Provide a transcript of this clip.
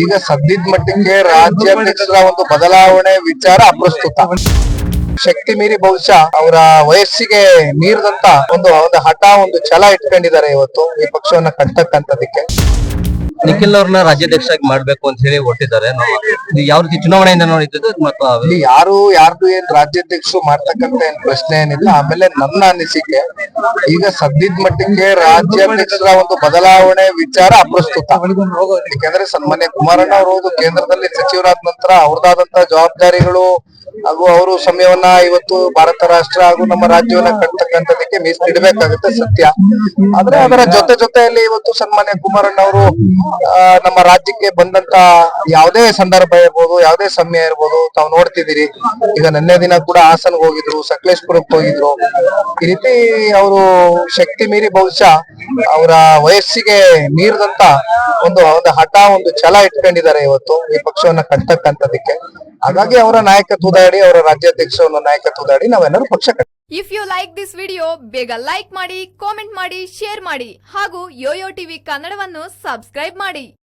ಈಗ ಸದ್ಯದ ಮಟ್ಟಿಗೆ ರಾಜ್ಯಾಧ್ಯಕ್ಷರ ಒಂದು ಬದಲಾವಣೆ ವಿಚಾರ ಅಪ್ರಸ್ತುತ. ಶಕ್ತಿ ಮೀರಿ ಬಹುಶಃ ಅವರ ವಯಸ್ಸಿಗೆ ಮೀರಿದಂತ ಒಂದು ಒಂದು ಹಠ ಒಂದು ಛಲ ಇಟ್ಕೊಂಡಿದ್ದಾರೆ ಇವತ್ತು ಈ ಪಕ್ಷವನ್ನ ಕಟ್ತಕ್ಕಂಥದಕ್ಕೆ ನಿಖಿಲ್ ಅವ್ರನ್ನ ರಾಜ್ಯಾಧ್ಯಕ್ಷರಾಗಿ ಮಾಡ್ಬೇಕು ಅಂತ ಹೇಳಿ ಹೊಟ್ಟಿದ್ದಾರೆ ಯಾವ ರೀತಿ ಚುನಾವಣೆಯಿಂದ ನೋಡಿದ್ದು ಯಾರು ಯಾರ್ದು ಏನ್ ರಾಜ್ಯಾಧ್ಯಕ್ಷರು ಮಾಡ್ತಕ್ಕಂತ ಏನ್ ಪ್ರಶ್ನೆ ಏನಿಲ್ಲ. ಆಮೇಲೆ ನನ್ನ ಅನಿಸಿಕೆ ಈಗ ಸದ್ಯದ ಮಟ್ಟಿಗೆ ರಾಜ್ಯಾಧ್ಯಕ್ಷರ ಒಂದು ಬದಲಾವಣೆ ವಿಚಾರ ಅಪ್ರಸ್ತುತ. ಯಾಕೆಂದ್ರೆ ಸನ್ಮಾನ್ಯ ಕುಮಾರಣ್ಣ ಅವರು ಕೇಂದ್ರದಲ್ಲಿ ಸಚಿವರಾದ ನಂತರ ಅವ್ರದಾದಂತ ಜವಾಬ್ದಾರಿಗಳು ಹಾಗೂ ಅವರು ಸಮಯವನ್ನ ಇವತ್ತು ಭಾರತ ರಾಷ್ಟ್ರ ಹಾಗೂ ನಮ್ಮ ರಾಜ್ಯವನ್ನ ಕಟ್ತಕ್ಕಂಥದಕ್ಕೆ ಮೀಸಲಿಡಬೇಕಾಗುತ್ತೆ ಸತ್ಯ. ಆದ್ರೆ ಅದರ ಜೊತೆ ಜೊತೆಯಲ್ಲಿ ಇವತ್ತು ಸನ್ಮಾನ್ಯ ಕುಮಾರಣ್ಣ ಅವರು ನಮ್ಮ ರಾಜ್ಯಕ್ಕೆ ಬಂದಂತ ಯಾವುದೇ ಸಂದರ್ಭ ಇರ್ಬೋದು, ಯಾವುದೇ ಸಮಯ ಇರ್ಬೋದು, ತಾವು ನೋಡ್ತಿದ್ದೀರಿ. ಈಗ ನಿನ್ನೆ ದಿನ ಕೂಡ ಹಾಸನ್ಗೆ ಹೋಗಿದ್ರು, ಸಕಲೇಶ್ಪುರಕ್ಕೆ ಹೋಗಿದ್ರು. ಈ ರೀತಿ ಅವರು ಶಕ್ತಿ ಮೀರಿ ಬಹುಶಃ ಅವರ ವಯಸ್ಸಿಗೆ ಮೀರಿದಂತ ಒಂದು ಒಂದು ಹಠ, ಒಂದು ಛಲ ಇಟ್ಕೊಂಡಿದ್ದಾರೆ ಇವತ್ತು ಈ ಪಕ್ಷವನ್ನ ಕಟ್ತಕ್ಕಂಥದಕ್ಕೆ ಹಾಗಾಗಿ ಅವರ ನಾಯಕತ್ವದಾಡಿ ಅವರ ರಾಜ್ಯಾಧ್ಯಕ್ಷರ ನಾಯಕತ್ವದಾಡಿ ನಾವೆಲ್ಲರೂ ಪಕ್ಷ ಕಟ್ಟ if you like this video ಬೇಗ ಲೈಕ್ ಮಾಡಿ ಕಾಮೆಂಟ್ ಮಾಡಿ ಶೇರ್ ಮಾಡಿ ಹಾಗೂ ಯೋಯೋ ಟಿವಿ ಕನ್ನಡವನ್ನು ಸಬ್ಸ್ಕ್ರೈಬ್ ಮಾಡಿ.